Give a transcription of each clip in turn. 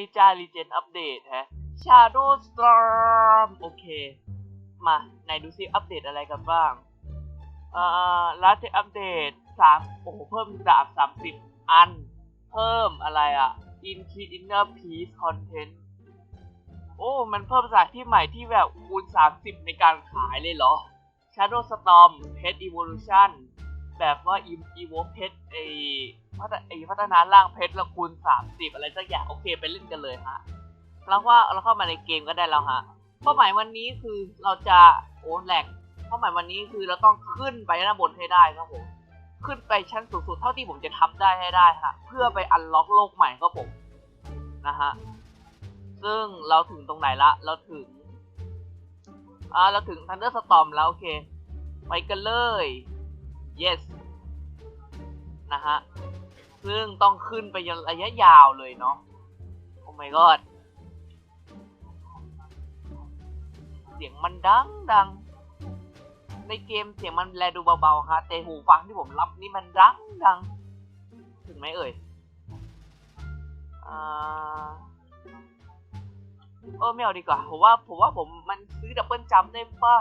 นิจารีเจนอัปเดตฮะ Shadow Storm โอเค มา ไหนดูซิอัปเดตอะไรกันบ้าง เอ่อลัทอัปเดตสามโอ้โห เพิ่มดาบสามสิบอัน เพิ่มอะไรอะ Increase Inner Peace Content โอ้ มันเพิ่มสถานที่ใหม่ที่แบบคูณ30 ในการขายเลยเหรอ Shadow Storm Pet Evolution แบบว่า Evo Pet ไอพัฒไอพัฒนาร่างเพชรละคูณ30 อะไรสักอย่างโอเคไปเล่นกันเลยฮะแล้วว่าเราเข้ามาในเกมก็ได้แล้วฮะเป้าหมายวันนี้คือเราจะโอ้แหลกเป้าหมายวันนี้คือเราต้องขึ้นไปด้านบนให้ได้ครับผมขึ้นไปชั้นสูงสุดเท่าที่ผมจะทำได้ให้ได้ฮะเพื่อไปอันล็อกโลกใหม่ครับผมนะฮะซึ่งเราถึงตรงไหนละ เราถึงอ่าเราถึง Thunderstorm แล้วโอเค ไปกันเลย yes นะฮะ ซึ่งต้องขึ้นไปยังระยะยาวเลยเนาะ โอ้ my god เสียงมันดังดัง ในเกมเสียงมันแลดูเบาๆฮะแต่หูฟังที่ผมรับนี่มันดังดัง ถึงไหมเอ่ยอ่าเออไม่เอาดีกว่าผมว่าผมว่าผมมันซื้อดับเบิลจัมได้ป่ะ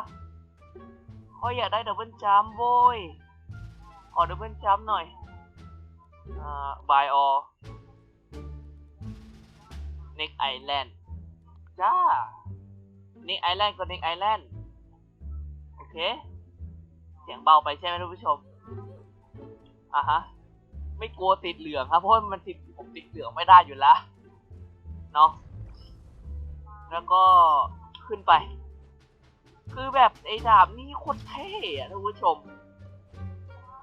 เขาอยากได้ดับเบิลจัมโว้ย อดับเบิลจัมหน่อย อ่า buy all next island จ้า next island ก็ next island โอเค เสียงเบาไปใช่ไหมท่านผู้ชม อะฮะ ไม่กลัวติดเหลืองครับ เพราะว่ามันติดผมติดเหลืองไม่ได้อยู่แล้ว เนาะ แล้วก็ขึ้นไป คือแบบไอ้ดาบนี่โคตรเท่อะท่านผู้ชม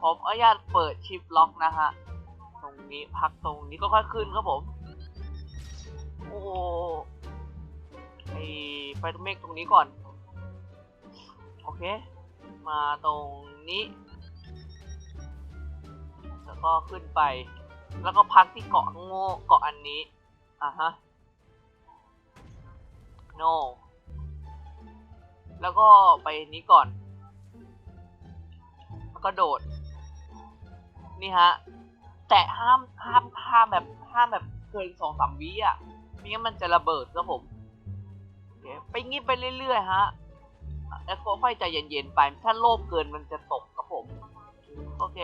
ผมอนุญาตเปิดชิปล็อกนะฮะ ตรงนี้พักตรงนี้ก็ค่อยขึ้นครับผม โอ้ไอไฟตรงเมฆตรงนี้ก่อน โอเค มาตรงนี้ แล้วก็ขึ้นไป แล้วก็พักที่เกาะโง่เกาะอันนี้ อะฮะ no แล้วก็ไปนี้ก่อน แล้วก็โดด นี่ฮะ แต่ห้ามห้ามห้ามแบบห้ามแบบเกินสองสามวิอะไม่งั้นมันจะระเบิดครับผมโอเคไปงี้ไปเรื่อยๆฮะแล้วค่อยใจเย็นๆไป ถ้าโลภเกินมันจะตกครับผม โอเค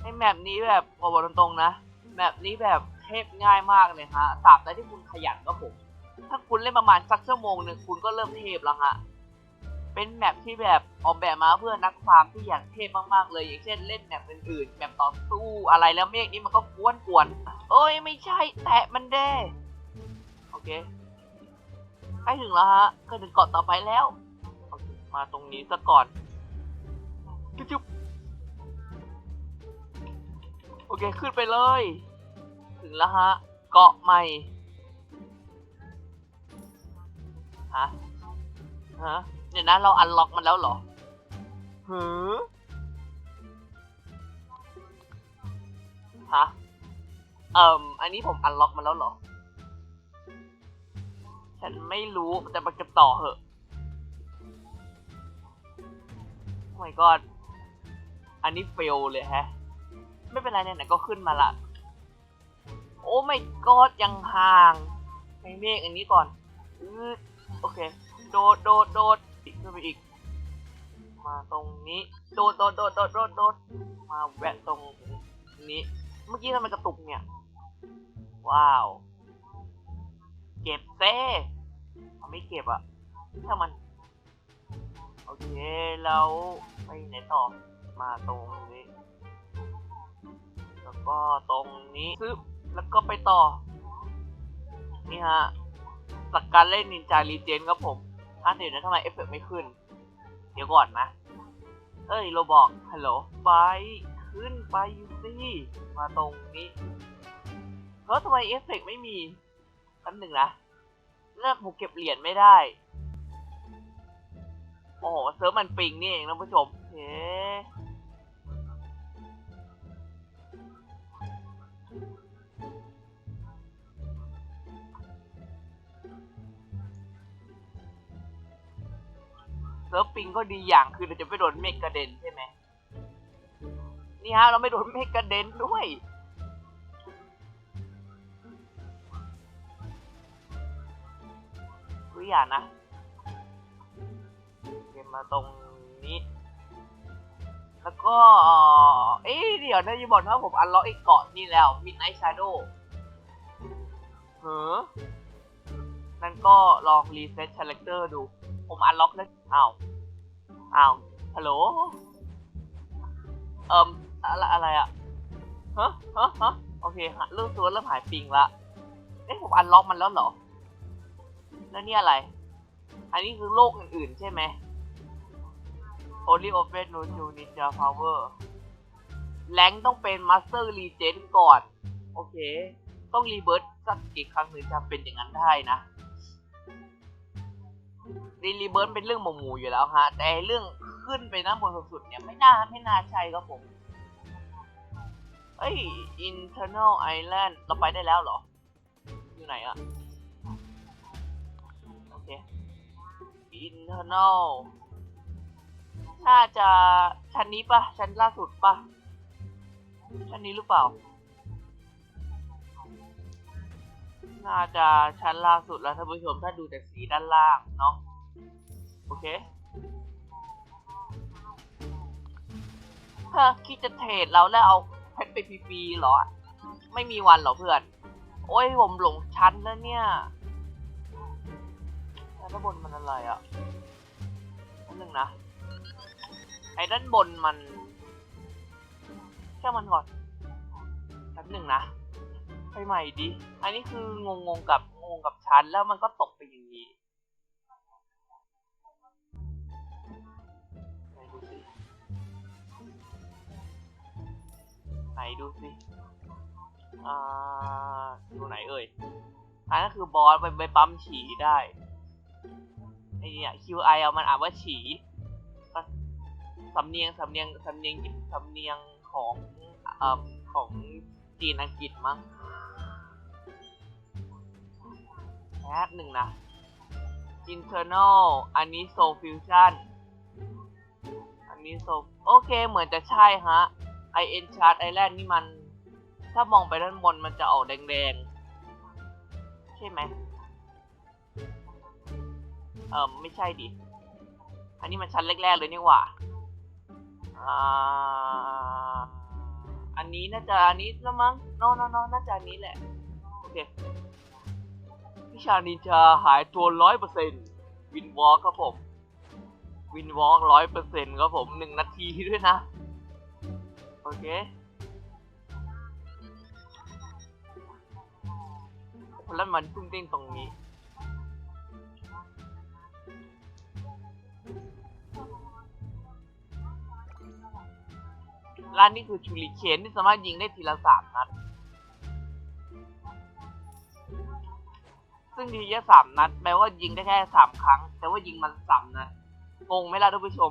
ไอแมปนี้แบบพอบอกตรงๆนะ แมปนี้แบบเทพง่ายมากเลยฮะตราบใดที่คุณขยันก็ผม ถ้าคุณเล่นประมาณสักชั่วโมงหนึ่งคุณก็เริ่มเทพแล้วฮะ เป็นแมปที่แบบออกแบบมาเพื่อนักฟาร์มที่อยากเทพมากๆ เลย อย่างเช่นเล่นแมปอื่นๆแมปต่อสู้อะไรแล้วเมฆนี้มันก็กวนกวนๆเอ้ยไม่ใช่แตะมันเด้โอเคใกล้ถึงแล้วฮะก็ถึงเกาะต่อไปแล้วมาตรงนี้ซะก่อนจุ๊บโอเคขึ้นไปเลย ถึงแล้วฮะเกาะใหม่ฮะฮะ เดี๋ยวนะเราอันล็อกมันแล้วเหรอหือฮะเอ่มอันนี้ผมอันล็อกมันแล้วเหรอ ฉันไม่รู้แต่มันจะต่อเหอะโอ้ my god อันนี้เฟลเลยแฮะ ไม่เป็นไรเนี่ยไหนก็ขึ้นมาละ โอ้ my god ยังห่างไปเมฆอันนี้ก่อนอืดโอเค โดด โดด โดด อีกขึ้นไปอีก มาตรงนี้ โดดโดดโดดโดดโดดโดดมาแวะตรงนี้ เมื่อกี้ทำไมกระตุกเนี่ย ว้าว เก็บเซ่เอาไม่เก็บอะถ้ามัน โอเคแล้วไปไหนต่อ มาตรงนี้ แล้วก็ตรงนี้ซึบแล้วก็ไปต่อ นี่ฮะหลักการเล่นนินจารีเจนครับผม อะเดี๋ยวนะทำไมเอฟเฟกต์ไม่ขึ้น เดี๋ยวก่อนนะ เอ้ยโรบอกฮัลโหลไปขึ้นไปสิมาตรงนี้เฮ้ยทำไมเอฟเฟกต์ไม่มีแป๊บหนึ่งนะเริ่มผมเก็บเหรียญไม่ได้ โอ้โหเซิร์ฟมันปิงนี่เองนะผู้ชมเฮ้ เซิร์ฟปิงก็ดีอย่างคือเราจะไม่โดนเมฆกระเด็นใช่ไหมนี่ฮะเราไม่โดนเมฆกระเด็นด้วยดูอย่างนะเกมมาตรงนี้ แล้วก็ เอ้ะเดี๋ยวนะจะบอกว่าผมอันล็อกไอ้เกาะนี่แล้วมิดไนท์ชาร์โดเฮ้อนั่นก็ลองรีเซ็ตคาแรคเตอร์ดู ผมอันล็อกแล้วอ้าวอ้าวฮัลโหลเอ่มอะไรอะไรอะฮะฮะฮะโอเคเรื่องตัวเริ่มหายปิงละเอ๊ะผมอันล็อกมันแล้วเหรอแล้วนี่อะไร อันนี้คือโลกอื่นๆใช่ไหม Only Open No to Ninja Power แรงต้องเป็น Master Regen ก่อน โอเค ต้องรีเบิร์ตสักกี่ครั้งถึงจะเป็นอย่างนั้นได้นะ รีรีเบิร์ตเป็นเรื่องหมูหมูอยู่แล้วฮะ แต่เรื่องขึ้นไปน้ำบนสุดๆเนี่ยไม่น่าไม่น่าใช่ครับผม เอ้ย Internal Island เราไปได้แล้วเหรอ อยู่ไหนอะโอเค Internal น่าจะชั้นนี้ปะชั้นล่าสุดปะชั้นนี้หรือเปล่า น่าจะชั้นล่าสุดแล้วท่านผู้ชมถ้าดูจากสีด้านล่างเนาะโอเค ถ้าคิดจะเทรดเราแล้วเอาเพชรไปฟรีๆหรอ ไม่มีวันหรอเพื่อน โอ้ยผมหลงชั้นแล้วเนี่ยแล้วด้านบนมันอะไรอะอันหนึ่งนะ ไอ้ด้านบนมันแค่มันก่อนแป๊บหนึ่งนะ ไปใหม่ดิ อันนี้คืองงงๆกับงงกับชั้นแล้วมันก็ตกไปอย่างนี้ไหนดูสิไหนดูสิอ่าดูไหนเอ่ย อันนั้นคือบอสไปไปปั๊มฉี่ได้ไอ้เนี่ย QI เอามันอ่านว่าฉี่สำเนียงสำเนียงสำเนียงสำเนียงของเอ่อของจีนอังกฤษมั้ง แป๊บหนึ่งนะ internal อันนี้ soul fusion อันนี้ soul โอเคเหมือนจะใช่ฮะ IN chart island นี่มัน ถ้ามองไปด้านบนมันจะออกแดงๆ ใช่ไหม เออไม่ใช่ดิ อันนี้มันชั้นแรกๆเลยนี่หว่าอ่าอันนี้น่าจะอันนี้และมั้ง โนโนโนน่าจะอันนี้แหละ โอเค ชานินจาหายตัวร้อยเปอร์เซ็นต์วินวอลครับผม วินวอลร้อยเปอร์เซ็นต์ครับผมหนึ่งนาทีด้วยนะ โอเคแล้วมันตุ้งเต้งตรงนี้ร้านนี้คือชูริเคนที่สามารถยิงได้ทีละสามนัด ซึ่งทีละสามนัดแปลว่ายิงได้แค่สามครั้ง แต่ว่ายิงมันสามนัดงงไหมล่ะท่านผู้ชม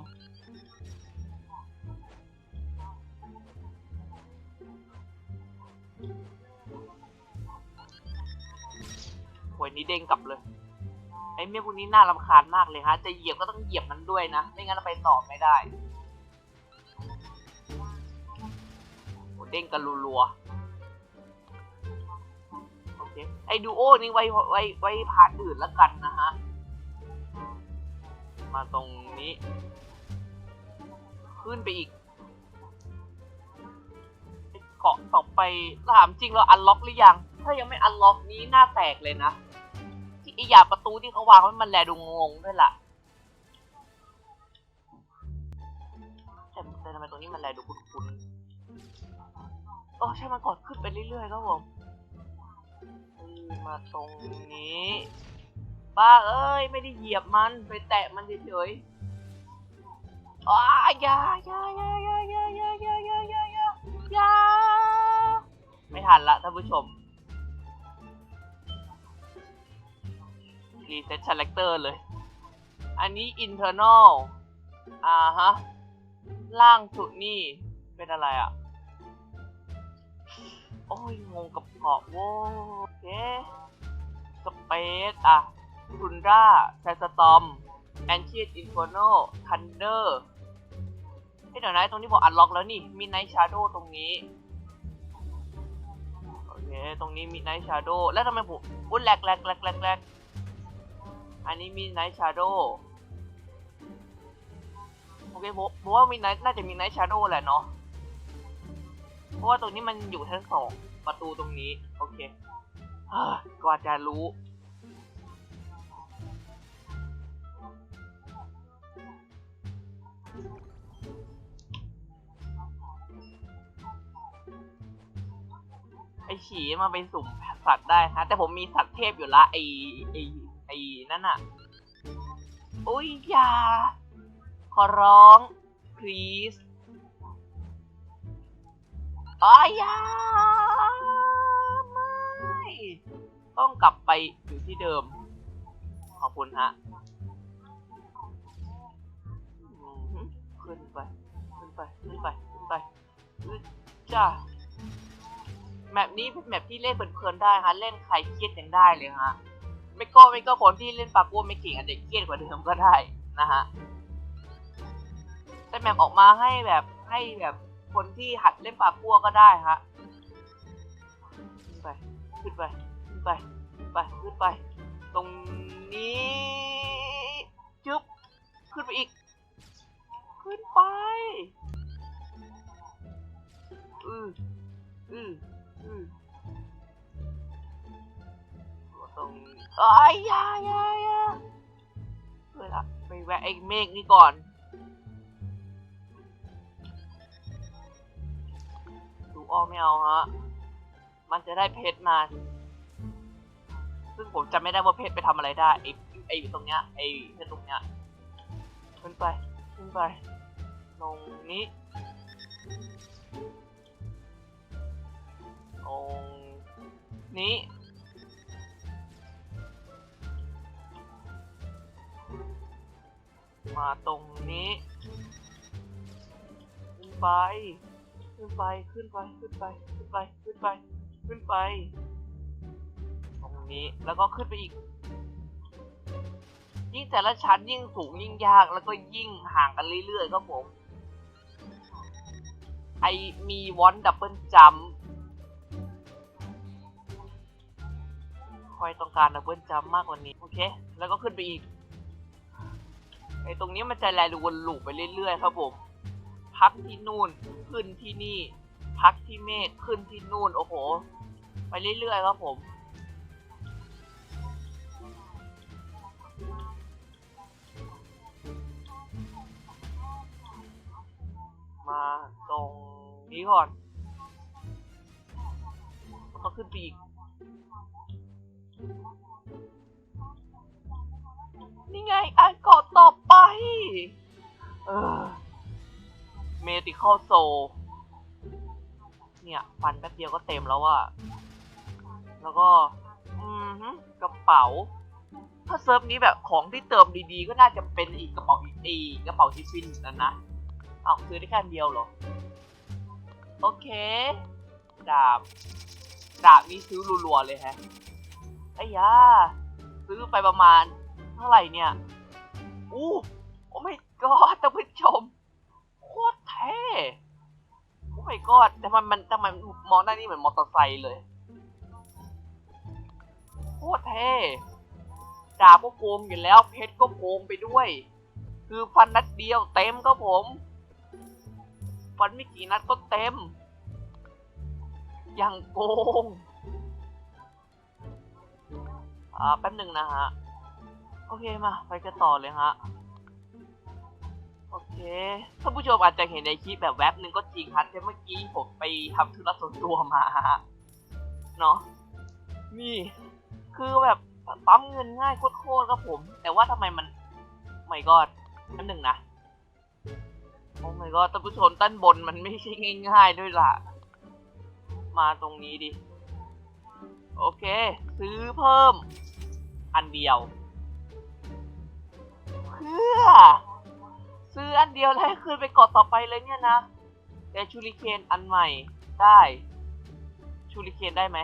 หวยนี้เด้งกลับเลย ไอ้เมียพวกนี้น่ารำคาญมากเลยฮะ จะเหยียบก็ต้องเหยียบมันด้วยนะ ไม่งั้นเราไปต่อไม่ได้โหเด้งกันรัวๆ เคไอ้ดูโอนี่ไว้ไว้ไว้พาร์ทอื่นแล้วกันนะฮะ มาตรงนี้ ขึ้นไปอีกเกาะต่อไปถามจริงเราอันล็อกหรือยัง ถ้ายังไม่อันล็อกนี้หน้าแตกเลยนะที่ไอ้หยาประตูที่เขาวางไว้มันแลดูงงด้วยล่ะแต่แต่ทำไมตรงนี้มันแลดูคุ้นๆโอ้ใช่มันกดขึ้นไปเรื่อยๆครับผม มาตรงนี้ป้าเอ้ย ไม่ได้เหยียบมันไปแตะมันเฉยๆอ้าย่าอย่าอย่าอย่าอย่าอย่าอย่าอย่าอย่าอย่าอย่าไม่ทันละท่านผู้ชมรีเซ็ตคาแรคเตอร์เลย อันนี้ internal อ่าฮะ ล่างสุดนี่เป็นอะไรอะ โอ้ยงงกับเกาะโว้โอเคสเปซอะทุนราแซสตอมแอนเชียอินฟ r โนทันเดอร์เฮ้ยเดี๋ยวนะตรงนี้บอกอันล็อกแล้วนี่มีไนท์ชาโดตรงนี้โอเคตรงนี้มีไนท์ชาโดแล้วทำไมผมอุ้ยแหลกแหลกแหลกแหลกแหลกอันนี้มีไนท์ชาร์โดโอเคผมผมว่ามีไนท์น่าจะมีไนท์ชาร์โดแหละเนาะ เพราะว่าตรงนี้มันอยู่ทั้งสองประตูตรงนี้ โอเคกว่าจะรู้ ไอฉีมาไปสุ่มสัตว์ได้ฮะแต่ผมมีสัตว์เทพอยู่ละไอไอไอนั่นอะอุ้ยอย่า ขอร้อง please อ้ายอยาไม่ต้องกลับไปอยู่ที่เดิม ขอบคุณฮะขึ้นไป ขึ้นไป ขึ้นไป ขึ้นไปจ้าแมปนี้เป็นแมปที่เล่นเพลินๆได้ฮะ เล่นใครเครียดยังได้เลยฮะ ไม่ก็ไม่ก็คนที่เล่นปากกัวไม่เก่งอาจจะเครียดกว่าเดิมก็ได้นะฮะ แต่แมปออกมาให้แบบให้แบบ คนที่หัดเล่นปากกัวก็ได้ฮะขึ้นไปขึ้นไปขึ้นไปขึ้นไปขึ้นไป ตรงนี้จึ๊บขึ้นไปอีก ขึ้นไปอืออืออือตรงอ้ยยายายาเวลาไปแวะไอ้เมฆนี่ก่อน กไม่เอาฮะ มันจะได้เพชรมา ซึ่งผมจำไม่ได้ว่าเพชรไปทำอะไรได้ไอ้ไอ้ตรงเนี้ยไอ้เพชรตรงเนี้ยขึ้นไปขึ้นไปตรงนี้ตรงนี้มาตรงนี้ขึ้นไป ขึ้นไป ขึ้นไป ขึ้นไป ขึ้นไป ขึ้นไป ขึ้นไป ตรงนี้ แล้วก็ขึ้นไปอีก ยิ่งแต่ละชั้นยิ่งสูงยิ่งยาก แล้วก็ยิ่งห่างกันเรื่อยๆครับผม ไอมีวอนดับเบิลจัมคอยต้องการดับเบิลจัมมากกว่านี้ โอเค แล้วก็ขึ้นไปอีก ไอตรงนี้มันจะแลดูวนลูปไปเรื่อยๆครับผม พักที่นู่นขึ้นที่นี่ พักที่เมฆขึ้นที่นู่น โอ้โห ไปเรื่อยๆครับผม มาตรงนี้ก่อนแล้วก็ขึ้นไปอีกนี่ไงอันเกาะต่อไป เออ เมติคอลโซเนี่ยฟันแป๊บเดียวก็เต็มแล้วอะแล้วก็ อืมกระเป๋า ถ้าเซิร์ฟนี้แบบของที่เติมดีๆ ก็น่าจะเป็นอีกกระเป๋าอีกอีกกระเป๋าที่ฟินนั่นนะอ้าซื้อได้แค่เดียวเหรอ โอเค ดาบ ดาบนี้ซื้อรัวๆเลยแฮะไอ้ยาซื้อไปประมาณเท่าไหร่เนี่ย อู้ โอ้ไม่กอดท่านผู้ชม ท่โอ้ไม่กอดแต่มันมันแต่มันมองด้านนี้เหมือนมอเตอร์ไซค์เลยโคตรเท่ดาบก็โกงอยู่แล้ว เพชรก็โกงไปด้วย คือฟันนัดเดียวเต็มครับผม ฟันไม่กี่นัดก็เต็ม อย่างโกง อ่าแป๊บหนึ่งนะฮะ โอเคมา ไปกันต่อเลยฮะ โอเคท่านผู้ชมอาจจะเห็นในคลิปแบบแวบหนึ่งก็จริงครับแต่เมื่อกี้ผมไปทำธุระส่วนตัวมาฮะเนาะนี่ คือแบบปั๊มเงินง่ายโคตรๆครับผม แต่ว่าทำไมมันไม่กอดอันหนึ่งนะโอ้ my god ท่านผู้ชมด้านบนมันไม่ใช่ง่ายๆด้วยล่ะ มาตรงนี้ดิ โอเค ซื้อเพิ่ม อันเดียวเพื่อ เดียวแล้วให้ขึ้นไปเกาะต่อไปเลยเนี่ยนะแต่ชูริเคนอันใหม่ได้ชูริเคนได้ไหม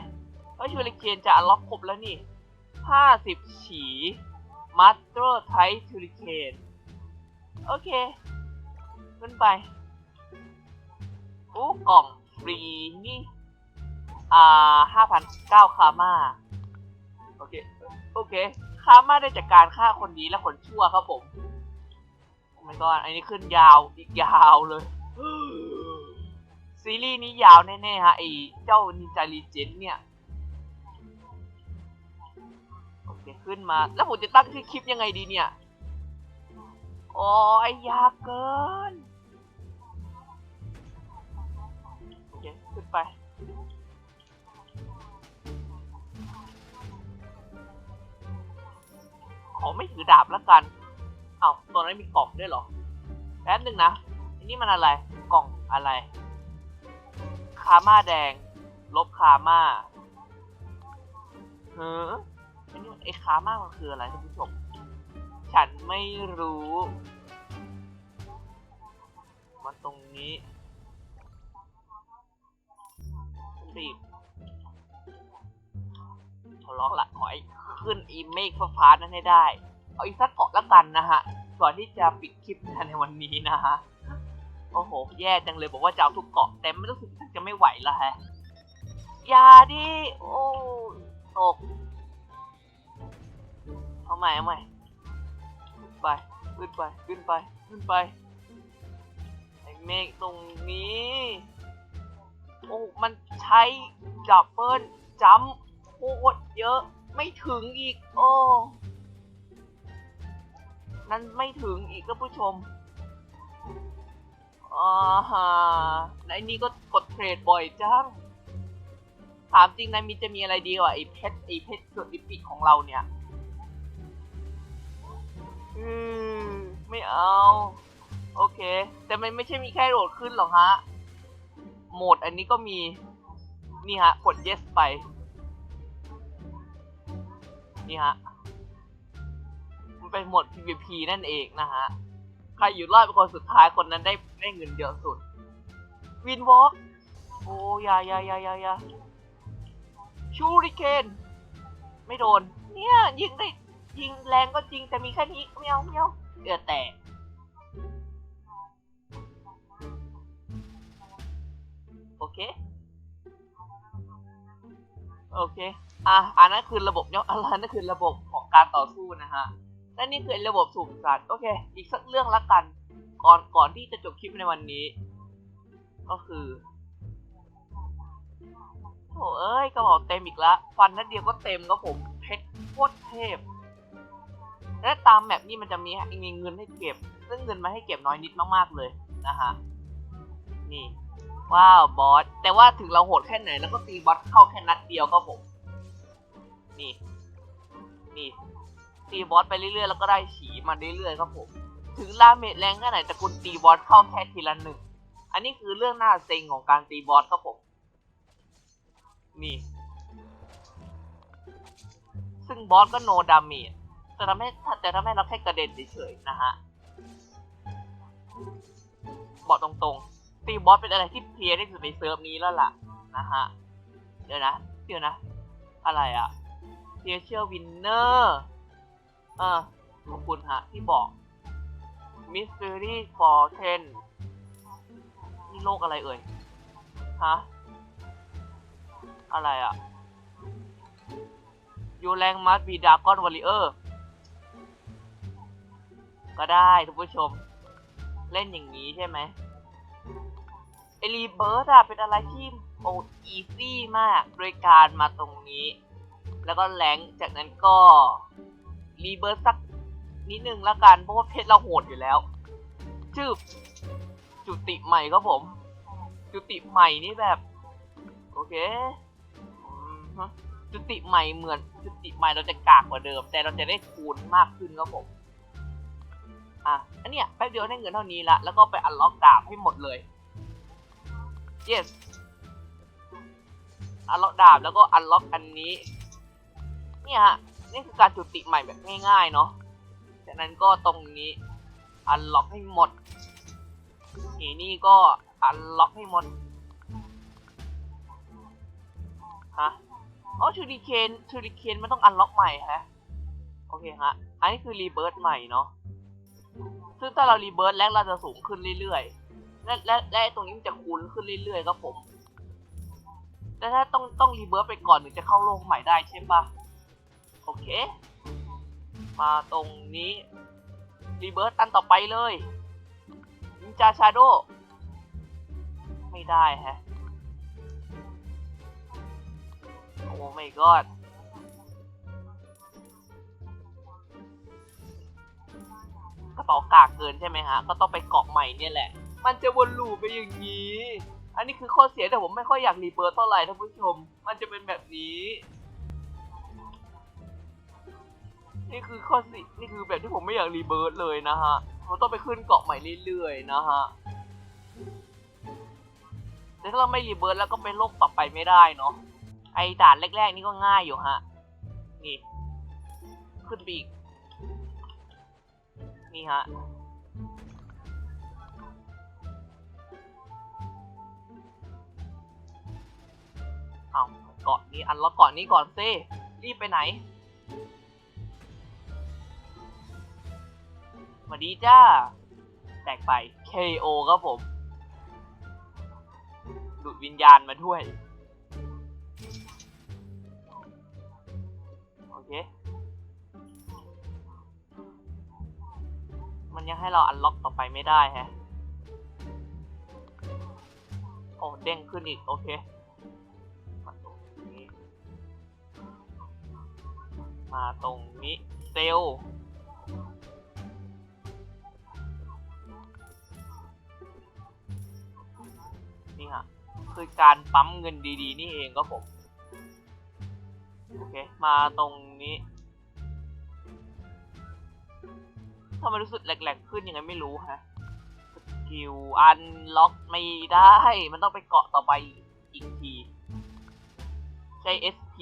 เฮ้ยชูริเคนจะอันล็อกครบแล้วนี่ห้าสิบฉีมัตเตอร์ไทชูริเคนโอเคขึ้นไปโอ้กล่องฟรีนี่อ่าห้าพันเก้าคามาโอเค โอเคขค้ามาได้จากการฆ่าคนดีและคนชั่วครับผม โอ้ my god อันนี้ขึ้นยาวอีกยาวเลย ซีรีส์นี้ยาวแน่ๆฮะไอ้เจ้านินจาลีเจนเนี่ยโอเคขึ้นมา แล้วผมจะตั้งชื่อคลิปยังไงดีเนี่ยโอ้ยยากเกินโอเคขึ้นไปขอไม่ถือดาบแล้วกัน อา้าวตัวนั้นมีกล่องด้วยเหรอ แป๊บหนึ่งนะอันนี้มันอะไรกล่องอะไร คาม่าแดง ลบคาม่าเฮ้ออันนี้ไอ้คาม่ามันคืออะไรท่านผู้ชมฉันไม่รู้มาตรงนี้รีบขอร้องละขอให้ขึ้นอีเมฆฟ้าๆนั้นให้ได้ เอาอีกสักเกาะล้วกันนะฮะ ก่อนที่จะปิดคลิปในวันนี้นะฮะ โอ้โห แย่จังเลยบอกว่าจะเอาทุกเกาะแต่ไม่รู้สึกจะไม่ไหวละฮะ อย่าดิ โอ้ตก เอาใหม่เอาใหม่ขึ้นไป ขึ้นไป ขึ้นไป ขึ้นไป ไอ้เมฆตรงนี้ โอ้ มันใช้ดับเบิลจัมโคตรเยอะ ไม่ถึงอีก โอ้ นั้นไม่ถึงอีกก็ผู้ชมอ่าฮะและไอ้นี่ก็กดเทรดบ่อยจัง ถามจริงนะมีจะมีอะไรดีกว่าไอ้เพชรไอ้เพชรสุดลิปิกของเราเนี่ย อืม ไม่เอา โอเค แต่มันไม่ใช่มีแค่โหลดขึ้นหรอกฮะ โหมดอันนี้ก็มี นี่ฮะ กด yes ไป นี่ฮะ เป็นหมด PVP นั่นเองนะฮะ ใครอยู่รอดเป็นคนสุดท้ายคนนั้นได้ได้เงินเยอะสุด วินวอล์กโอ้ยายายายายาชูริเคนไม่โดน เนี่ยยิงได้ยิงแรงก็จริงแต่มีแค่นี้ไม่เอาไม่เอาเดือดแตกโอเค โอเค อะอันนั้นคือระบบเนาะอันนั้นคือระบบของการต่อสู้นะฮะ และนี่คือระบบสุ่มสัตว์ โอเค อีกสักเรื่องละกัน ก่อนก่อนที่จะจบคลิปในวันนี้ ก็คือโอ้เอ้ยกระบอกเต็มอีกแล้วฟันนัดเดียวก็เต็มก็ผมเพชรโคตรเทพ และตามแมปนี่มันจะมีมีเงินให้เก็บ ซึ่งเงินมาให้เก็บน้อยนิดมากๆเลยนะฮะนี่ว้าวบอสแต่ว่าถึงเราโหดแค่ไหนแล้วก็ตีบอสเข้าแค่นัดเดียวก็ผม นี่ นี่ ตีบอสไปเรื่อยๆแล้วก็ได้ฉีมาเรื่อยๆครับผม ถึงลาเมจแรงแค่ไหนแต่คุณตีบอสเข้าแค่ทีละหนึ่ง อันนี้คือเรื่องน่าเซ็งของการตีบอสครับผม นี่ ซึ่งบอสก็โนดาเมจแต่ทำให้แต่ทำให้เราแค่กระเด็นเฉยๆนะฮะ บอกตรงๆ ตีบอสเป็นอะไรที่เพลียที่สุดในเซิร์ฟนี้แล้วล่ะนะฮะ เดี๋ยวนะ เดี๋ยวนะ อะไรอะเทียเชียลวินเนอร์ อขอบคุณฮะที่บอก Mystery for Ten นี่โลกอะไรเอ่ย ฮะ อะไรอะยูแรงมัสบีดากอนวอริเออร์ ก็ได้ทุกผู้ชม เล่นอย่างนี้ใช่ไหมไอรีเบิร์ดอะเป็นอะไรที่โอ้อีซี่มากโดยการมาตรงนี้ แล้วก็แรงจากนั้นก็ รีเบิร์ดสักนิดนึงล้วกันเพราะว่าเพชรเราโหดอยู่แล้วชื่อจุติใหม่ครับผม จุติใหม่นี่แบบ โอเคจุติใหม่เหมือนจุติใหม่เราจะกากกว่าเดิม แต่เราจะได้คูณมากขึ้นครับผมอะอันเนี้ยแป๊บเดียวได้เงินเท่านี้ละแล้วก็ไปอันล็อกดาบให้หมดเลย yes อันล็อกดาบแล้วก็อันล็อกอันนี้ เนี่ยฮะ นี่คือการจุติใหม่แบบง่ายๆเนาะจากนั้นก็ตรงนี้อันล็อกให้หมดนี่นี่ก็อันล็อกให้หมดฮะอ๋อชูริเคนชูริเคนมันต้องอันล็อกใหม่ฮะโอเคฮะอันนี้คือรีเบิร์ตใหม่เนาะซึ่งถ้าเรารีเบิร์ตแล้วเราจะสูงขึ้นเรื่อยๆ และและและตรงนี้มันจะคูณขึ้นเรื่อยๆครับผม แต่ถ้าต้องต้องรีเบิร์ตไปก่อนถึงจะเข้าโลกใหม่ได้ใช่ปะ โอเค มาตรงนี้ รีเบิร์ตอันต่อไปเลยนินจาชาโดไม่ได้ฮะ โอ้ไม่กอดกระเป๋ากากเกินใช่ไหมฮะ ก็ต้องไปเกาะใหม่เนี่ยแหละ มันจะวนลูปไปอย่างนี้ อันนี้คือข้อเสียแต่ผมไม่ค่อยอยากรีเบิร์ตเท่าไหร่ท่านผู้ชม มันจะเป็นแบบนี้ นี่คือข้อสินี่คือแบบที่ผมไม่อยากรีเบิร์ตเลยนะฮะผมต้องไปขึ้นเกาะใหม่เรื่อยๆนะฮะแต่ถ้าเราไม่รีเบิร์ตแล้วก็ไปโลกต่อไปไม่ได้เนาะไอด่านแรกๆนี่ก็ง่ายอยู่ฮะนี่ขึ้นไปอีกนี่ฮะเอาเกาะนี้อันล็อกเกาะนี้ก่อนซิรีบไปไหน ดีจ้า แตกไป KO ครับผมดูดวิญญาณมาด้วย โอเค มันยังให้เราอันล็อกต่อไปไม่ได้แฮะ โอ้เด้งขึ้นอีก โอเคมาตรงนี้เซลล ฮะคือการปั๊มเงินดีๆ นี่เองก็ผมโอเค มาตรงนี้ทำไมรู้สึกแหลกๆขึ้นยังไงไม่รู้ฮะสกิลอันล็อกไม่ได้ มันต้องไปเกาะต่อไปอีกที ใช้ SP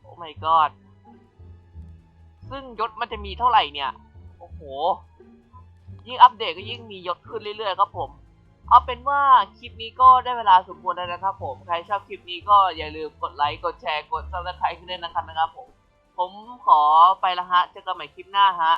โอ้ my god ซึ่งยศมันจะมีเท่าไหร่เนี่ย โอ้โห ยิ่งอัปเดตก็ยิ่งมียศขึ้นเรื่อยๆครับผม เอาเป็นว่าคลิปนี้ก็ได้เวลาสมควรแล้วนะครับผม ใครชอบคลิปนี้ก็อย่าลืมกดไลค์ กดแชร์ กดซับสไครต์ขึ้นด้วยนะครับนะครับผม ผมขอไปละฮะ เจอกันใหม่คลิปหน้าฮะ